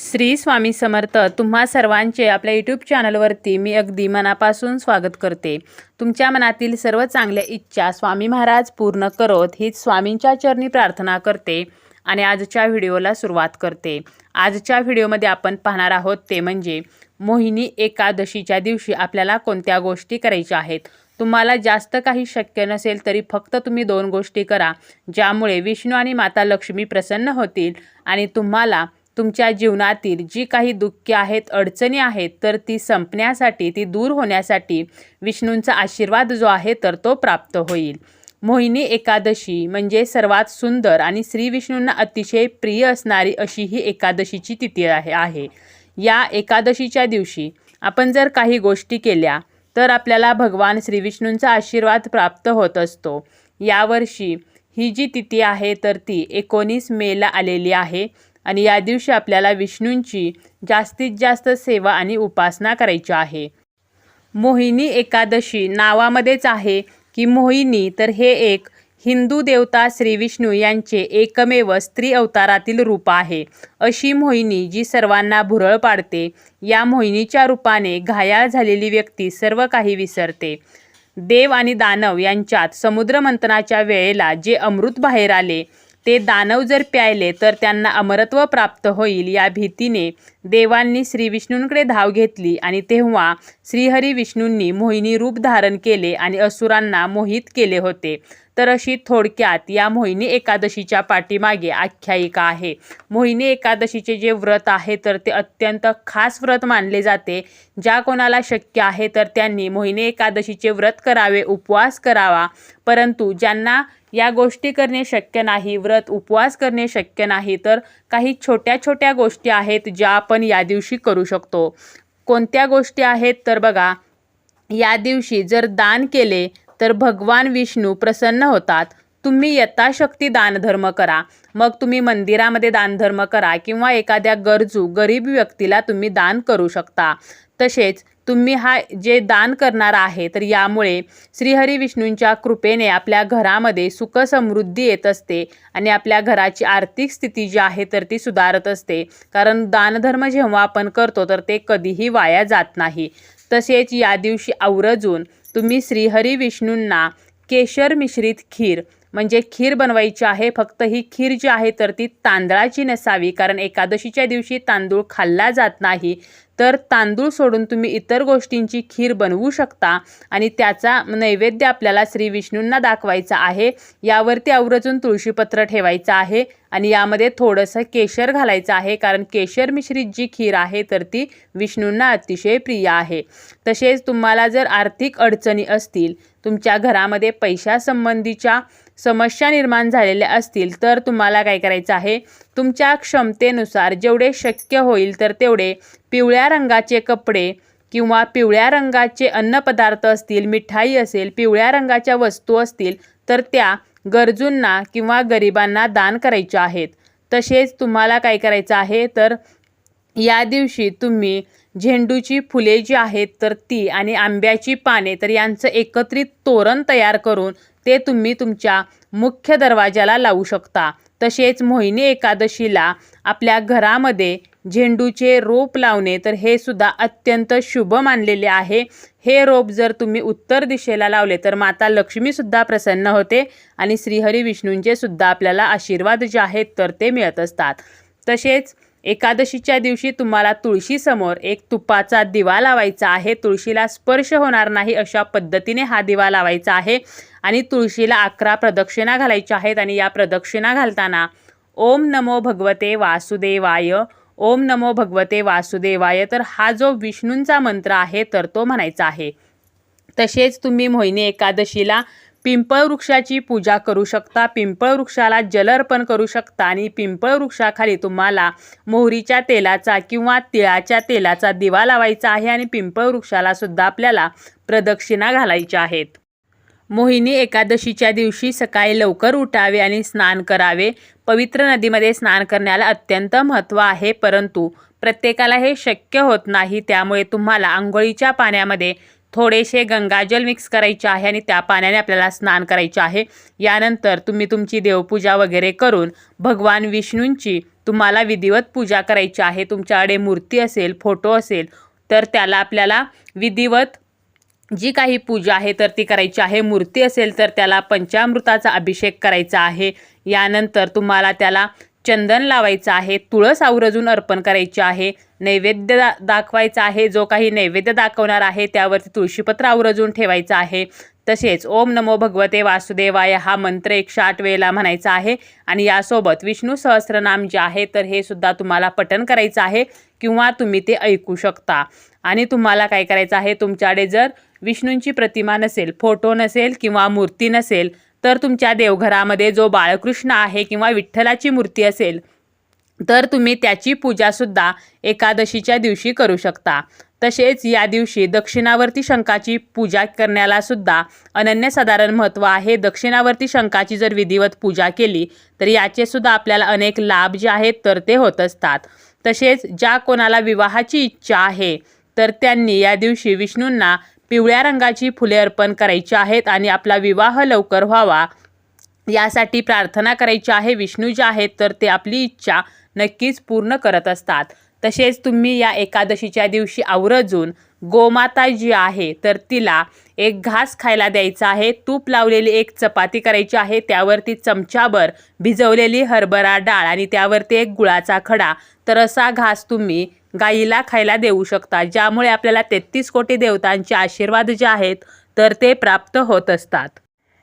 श्री स्वामी समर्थ तुम्हा सर्वांचे आपल्या यूट्यूब चॅनलवरती मी अगदी मनापासून स्वागत करते. तुमच्या मनातील सर्व चांगल्या इच्छा स्वामी महाराज पूर्ण करोत हीच स्वामींच्या चरणी प्रार्थना करते आणि आजच्या व्हिडिओला सुरुवात करते. आजच्या व्हिडिओमध्ये आपण पाहणार आहोत ते म्हणजे मोहिनी एकादशीच्या दिवशी आपल्याला कोणत्या गोष्टी करायच्या आहेत? तुम्हाला जास्त काही शक्य नसेल तरी फक्त तुम्ही दोन गोष्टी करा ज्यामुळे विष्णू आणि माता लक्ष्मी प्रसन्न होतील आणि तुम्हाला तुमच्या जीवनातील जी काही दुःखे आहेत अडचणी आहेत तर ती संपण्यासाठी ती दूर होण्यासाठी विष्णूंचा आशीर्वाद जो आहे तर तो प्राप्त होईल. मोहिनी एकादशी म्हणजे सर्वात सुंदर आणि श्री विष्णूंना अतिशय प्रिय असणारी अशी ही एकादशीची तिथी आहे आहे. या एकादशीच्या दिवशी आपण जर काही गोष्टी केल्या तर आपल्याला भगवान श्री विष्णूंचा आशीर्वाद प्राप्त होत असतो. यावर्षी ही जी तिथी आहे तर ती एकोणीस मेला आलेली आहे. आणि या दिवशी आपल्याला विष्णूंची जास्तीत जास्त सेवा आणि उपासना करायची आहे. मोहिनी एकादशी नावामध्येच आहे की मोहिनी तर हे एक हिंदू देवता श्री विष्णू यांचे एकमेव स्त्री अवतारातील रूप आहे. अशी मोहिनी जी सर्वांना भुरळ पाडते या मोहिनीच्या रूपाने घायाळ झालेली व्यक्ती सर्व काही विसरते. देव आणि दानव यांच्यात समुद्रमंथनाच्या वेळेला जे अमृत बाहेर आले ते दानव जर प्यायले तर त्यांना अमरत्व प्राप्त होईल या भीतीने देवांनी श्री विष्णूंकडे धाव घेतली आणि तेव्हा श्रीहरी विष्णूंनी मोहिनी रूप धारण केले आणि असुरांना मोहित केले होते. तर अशी थोडक्यात या मोहिनी एकादशीच्या पाठीमागे आख्यायिका आहे. मोहिनी एकादशीचे जे व्रत आहे तर ते अत्यंत खास व्रत मानले जाते. ज्या कोणाला शक्य आहे तर त्यांनी मोहिनी एकादशीचे व्रत करावे उपवास करावा. परंतु ज्यांना या गोष्टी करणे शक्य नाही व्रत उपवास करणे शक्य नाही तर काही छोट्या छोट्या गोष्टी आहेत ज्या आपण या दिवशी करू शकतो. कोणत्या गोष्टी आहेत? तर बघा या दिवशी जर दान केले तर भगवान विष्णू प्रसन्न होतात. तुम्ही यथाशक्ती दानधर्म करा. मग तुम्ही मंदिरामध्ये दानधर्म करा किंवा एखाद्या गरजू गरीब व्यक्तीला तुम्ही दान करू शकता. तसेच तुम्ही हा जे दान करणार आहे तर यामुळे श्रीहरी विष्णूंच्या कृपेने आपल्या घरामध्ये सुख समृद्धी येत असते आणि आपल्या घराची आर्थिक स्थिती जी आहे तर ती सुधारत असते. कारण दानधर्म जेव्हा आपण करतो तर ते कधीही वाया जात नाही. तसेच या दिवशी आवरजून तुम्ही श्रीहरी विष्णूंना केशर मिश्रित खीर म्हणजे खीर बनवायची आहे फक्त ही खीर जी आहे तर ती तांदळाची नसावी. कारण एकादशीच्या दिवशी तांदूळ खाल्ला जात नाही. तर तांदूळ सोडून तुम्ही इतर गोष्टींची खीर बनवू शकता. आणि त्याचा नैवेद्य आपल्याला श्री विष्णूंना दाखवायचा आहे. यावरती आवर्जून तुळशीपत्र ठेवायचं आहे. आणि यामध्ये थोडंसं केशर घालायचं आहे. कारण केशर मिश्रित जी खीर आहे तर ती विष्णूंना अतिशय प्रिय आहे. तसेच तुम्हाला जर आर्थिक अडचणी असतील तुमच्या घरामध्ये पैशासंबंधीच्या समस्या निर्माण झालेल्या असतील तर तुम्हाला काय करायचं आहे? तुमच्या क्षमतेनुसार जेवढे शक्य होईल तर तेवढे पिवळ्या रंगाचे कपडे किंवा पिवळ्या रंगाचे अन्नपदार्थ असतील मिठाई असेल पिवळ्या रंगाच्या वस्तू असतील तर त्या गरजूंना किंवा गरिबांना दान करायच्या आहेत. तसेच तुम्हाला काय करायचं आहे? तर या दिवशी तुम्ही झेंडूची फुले जी आहेत तर ती आणि आंब्याची पाने तर यांचं एकत्रित तोरण तयार करून ते तुम्ही तुमच्या मुख्य दरवाजाला लावू शकता. तसेच मोहिनी एकादशीला आपल्या घरामध्ये झेंडूचे रोप लावणे तर हे सुद्धा अत्यंत शुभ मानलेले आहे. हे रोप जर तुम्ही उत्तर दिशेला लावले तर माता लक्ष्मीसुद्धा प्रसन्न होते आणि श्रीहरी विष्णूंचे सुद्धा आपल्याला आशीर्वाद जे आहेत तर ते मिळत असतात. तसेच एकादशीच्या दिवशी तुम्हाला तुळशीसमोर एक तुपाचा दिवा लावायचा आहे. तुळशीला स्पर्श होणार नाही अशा पद्धतीने हा दिवा लावायचा आहे आणि तुळशीला अकरा प्रदक्षिणा घालायच्या आहेत आणि या प्रदक्षिणा घालताना ओम नमो भगवते वासुदेवाय ओम नमो भगवते वासुदेवाय तर हा जो विष्णूंचा मंत्र आहे तर तो म्हणायचा आहे. तसेच तुम्ही मोहिनी एकादशीला पिंपळ वृक्षाची पूजा करू शकता. पिंपळ वृक्षाला जल अर्पण करू शकता आणि पिंपळ वृक्षाखाली तुम्हाला मोहरीच्या तेलाचा किंवा तिळाच्या तेलाचा दिवा लावायचा आहे आणि पिंपळ वृक्षाला सुद्धा आपल्याला प्रदक्षिणा घालायच्या आहेत. मोहिनी एकादशीच्या दिवशी सकाळी लवकर उठावे आणि स्नान करावे. पवित्र नदीमध्ये स्नान करण्याला अत्यंत महत्त्व आहे परंतु प्रत्येकाला हे शक्य होत नाही. त्यामुळे तुम्हाला आंघोळीच्या पाण्यामध्ये थोडेसे गंगाजल मिक्स करायचे आहे आणि त्या पाण्याने आपल्याला स्नान करायचे आहे. यानंतर तुम्ही तुमची देवपूजा वगैरे करून भगवान विष्णूंची तुम्हाला विधिवत पूजा करायची आहे. तुमच्याकडे मूर्ती असेल फोटो असेल तर त्याला आपल्याला विधिवत जी काही पूजा आहे तर ती करायची आहे. मूर्ती असेल तर त्याला पंचामृताचा अभिषेक करायचा आहे. यानंतर तुम्हाला त्याला चंदन लावायचं आहे तुळस आवर्जून अर्पण करायची आहे नैवेद्य दा दाखवायचा आहे जो काही नैवेद्य दाखवणार आहे त्यावरती तुळशीपत्र आवर्जून ठेवायचं आहे. तसेच ओम नमो भगवते वासुदेवाय हा मंत्र एकशे आठ वेळेला म्हणायचा आहे. आणि यासोबत विष्णू सहस्रनाम जे आहे तर हे सुद्धा तुम्हाला पठण करायचं आहे किंवा तुम्ही ते ऐकू शकता. आणि तुम्हाला काय करायचं आहे तुमच्याकडे जर विष्णूंची प्रतिमा नसेल फोटो नसेल किंवा मूर्ती नसेल तर तुमच्या देवघरामध्ये जो बाळकृष्ण आहे किंवा विठ्ठलाची मूर्ती असेल तर तुम्ही त्याची पूजासुद्धा एकादशीच्या दिवशी करू शकता. तसेच या दिवशी दक्षिणावर्ती शंखाची पूजा करण्याला सुद्धा अनन्यसाधारण महत्त्व आहे. दक्षिणावर्ती शंखाची जर विधिवत पूजा केली तर याचे सुद्धा आपल्याला अनेक लाभ जे आहेत तर ते होत असतात. तसेच ज्या कोणाला विवाहाची इच्छा आहे तर त्यांनी या दिवशी विष्णूंना पिवळ्या रंगाची फुले अर्पण करायची आहेत आणि आपला विवाह लवकर व्हावा. यासाठी प्रार्थना करायची आहे. विष्णू जे आहेत तर ते आपली इच्छा नक्कीच पूर्ण करत असतात. तसेच तुम्ही या एकादशीच्या दिवशी आवर्जून गोमाता जी आहे तर तिला एक घास खायला द्यायचा आहे. तूप लावलेली एक चपाती करायची आहे. त्यावरती चमचाभर भिजवलेली हरभरा डाळ आणि त्यावरती एक गुळाचा खडा. तर असा घास तुम्ही गाईला खायला देऊ शकता ज्यामुळे आपल्याला तेहतीस कोटी देवतांचे आशीर्वाद जे आहेत तर ते प्राप्त होत असतात.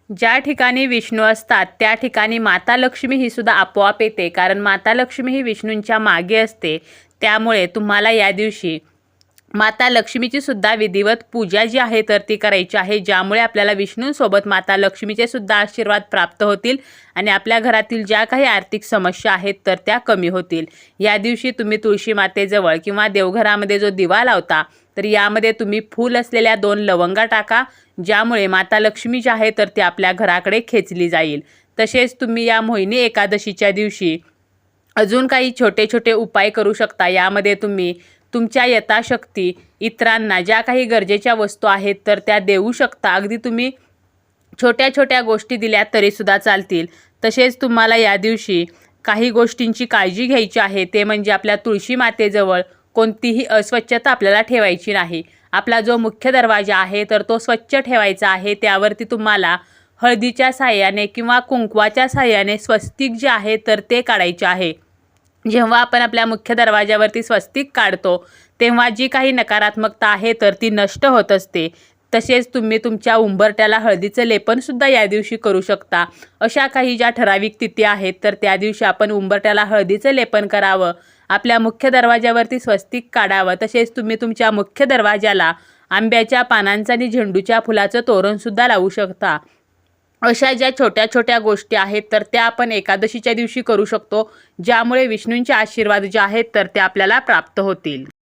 ज्या ठिकाणी विष्णू असतात त्या ठिकाणी माता लक्ष्मी ही सुद्धा आपोआप येते. कारण माता लक्ष्मी ही विष्णूंच्या मागे असते. त्यामुळे तुम्हाला या दिवशी माता लक्ष्मीची सुद्धा विधिवत पूजा जी आहे तर ती करायची आहे ज्यामुळे आपल्याला विष्णूंसोबत माता लक्ष्मीचे सुद्धा आशीर्वाद प्राप्त होतील आणि आपल्या घरातील ज्या काही आर्थिक समस्या आहेत तर त्या कमी होतील. या दिवशी तुम्ही तुळशी मातेजवळ किंवा देवघरामध्ये जो दिवा लावता तर यामध्ये तुम्ही फूल असलेल्या दोन लवंगा टाका ज्यामुळे माता लक्ष्मी जी आहे तर ती आपल्या घराकडे खेचली जाईल. तसेच तुम्ही या मोहिनी एकादशीच्या दिवशी अजून काही छोटे छोटे उपाय करू शकता. यामध्ये तुम्ही तुमच्या यथाशक्ती इतरांना ज्या काही गरजेच्या वस्तू आहेत तर त्या देऊ शकता. अगदी तुम्ही छोट्या छोट्या गोष्टी दिल्या तरीसुद्धा चालतील. तसेच तुम्हाला या दिवशी काही गोष्टींची काळजी घ्यायची आहे ते म्हणजे आपल्या तुळशी मातेजवळ कोणतीही अस्वच्छता आपल्याला ठेवायची नाही. आपला जो मुख्य दरवाजा आहे तर तो स्वच्छ ठेवायचा आहे. त्यावरती तुम्हाला हळदीच्या साह्याने किंवा कुंकवाच्या साह्याने स्वस्तिक जे आहे तर ते काढायचे आहे. जेव्हा आपण आपल्या मुख्य दरवाजावरती स्वस्तिक काढतो तेव्हा जी काही नकारात्मकता आहे तर ती नष्ट होत असते. तसेच तुम्ही तुमच्या उंबरट्याला हळदीचं लेपनसुद्धा या दिवशी करू शकता. अशा काही ज्या ठराविक तिथी आहेत तर त्या दिवशी आपण उंबरट्याला हळदीचं लेपन करावं आपल्या मुख्य दरवाजावरती स्वस्तिक काढावं. तसेच तुम्ही तुमच्या मुख्य दरवाजाला आंब्याच्या पानांचं आणि झेंडूच्या फुलाचं तोरणसुद्धा लावू शकता. अशा ज्या छोट्या छोट्या गोष्टी आहेत तर त्या आपण एकादशीच्या दिवशी करू शकतो ज्यामुळे विष्णूंचे आशीर्वाद जे आहेत तर ते आपल्याला प्राप्त होतील.